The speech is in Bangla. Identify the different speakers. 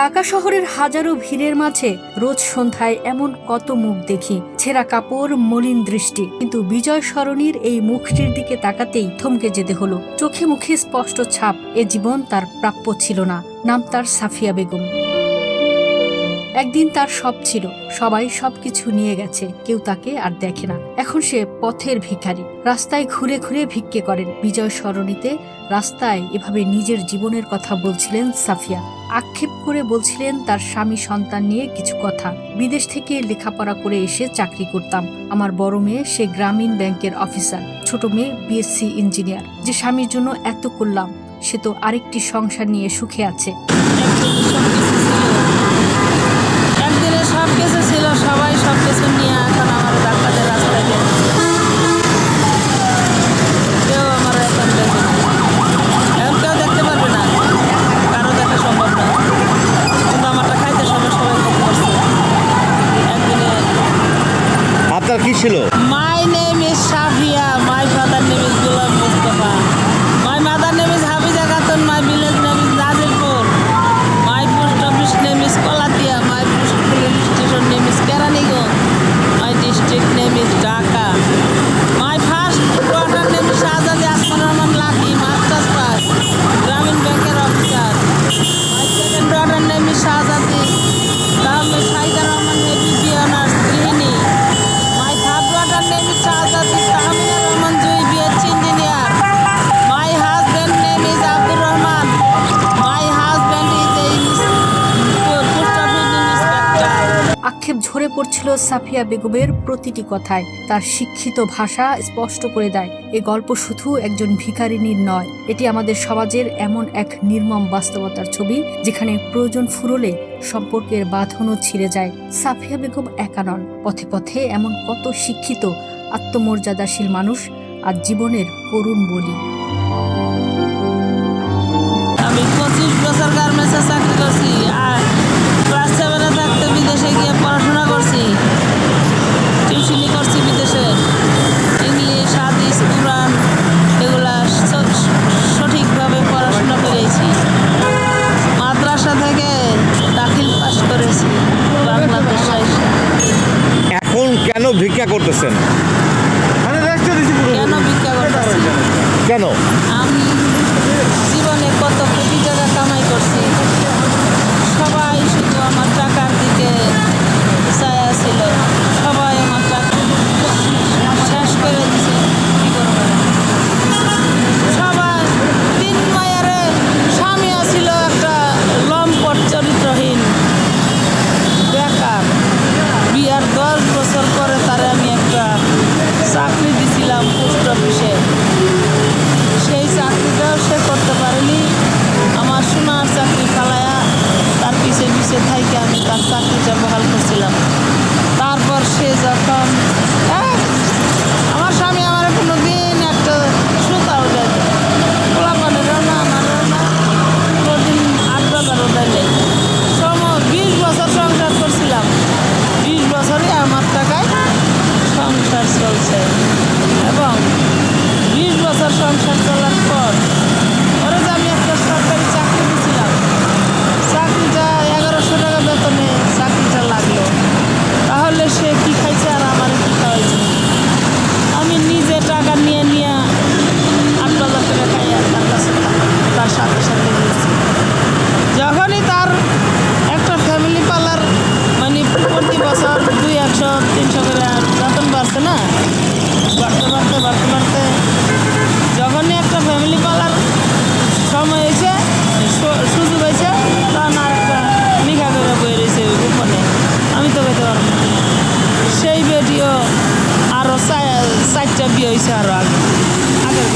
Speaker 1: ঢাকা শহরের হাজারো ভিড়ের মাঝে রোজ সন্ধ্যায় এমন কত মুখ দেখি। ছেঁড়া কাপড়, মলিন দৃষ্টি। কিন্তু বিজয় সরণীর এই মুখটির দিকে তাকাতেই থমকে যেতে হলো। চোখে মুখে স্পষ্ট ছাপ। এ জীবন তার প্রাপ্য ছিল না। নাম তার সাফিয়া বেগম। একদিন তার সব ছিল, সবাই সবকিছু নিয়ে গেছে, কেউ তাকে আর দেখে না। এখন সে পথের ভিখারি। রাস্তায় ঘুরে ঘুরে ভিক্ষে করেন। বিজয় সরণিতে রাস্তায় এভাবে নিজের জীবনের কথা বলছিলেন সাফিয়া। আক্ষেপ করে বলছিলেন তার স্বামী সন্তান নিয়ে কিছু কথা। বিদেশ থেকে লেখাপড়া করে এসে চাকরি করতাম। আমার বড় মেয়ে, সে গ্রামীণ ব্যাংকের অফিসার। ছোট মেয়ে বিএসসি ইঞ্জিনিয়ার যে স্বামীর জন্য এত করলাম, সে তো আরেকটি সংসার নিয়ে সুখে আছে
Speaker 2: একদিনে সব কিছু ছিল সবাই সব কিছু নিয়ে এখন আমার ডাক্তারদের রাস্তায় কেউ আমার এখন। এখন কেউ দেখতে পারবে না। কারও দেখা সম্ভব না। কিন্তু আমারটা খাইতে সবাই সবাই খেতে পারছে একদিনে
Speaker 3: আপনার কি ছিল?
Speaker 2: মাই নেম ইজ
Speaker 1: ঝরে পড়ছিল সাফিয়া বেগমের প্রতিটি কথায়। তার শিক্ষিত ভাষা স্পষ্ট করে দেয়, এ গল্প শুধু একজন ভিখারিনীর নয়, এটি আমাদের সমাজের এমন এক নির্মম বাস্তবতার ছবি, যেখানে প্রয়োজন ফুরলে সম্পর্কের বাঁধনও ছিঁড়ে যায়। সাফিয়া বেগম একা নন, পথে পথে এমন কত শিক্ষিত, আত্মমর্যাদাশীল মানুষ আর জীবনের করুণ বলি।
Speaker 3: কেন ভিক্ষা করতেছেন?
Speaker 2: কেন ভিক্ষা করতেছি
Speaker 3: কেন?
Speaker 2: আমি জীবনে কত কোটি টাকা কামাই করছি সবাই শুধু আমার টাকার দিকে চায়া ছিল সবাই আমার টাকা শেষ করে দিছে কি করবে সবাই তিন মায়ারে স্বামী ছিল একটা লম্পট চরিত্রহীন বেকার বিয়ার দশ বছর পরে তারে আমি একটা চাকরি দিছিলাম পোস্ট অফিসে সেই চাকরিটাও সে করতে পারেনি আমার সোনার চাকরি ফালায়া তার পিছে পিছে থাইকে আমি তার চাকরিটা চারটা বিয়ে হয়েছে আরও আগে। আগের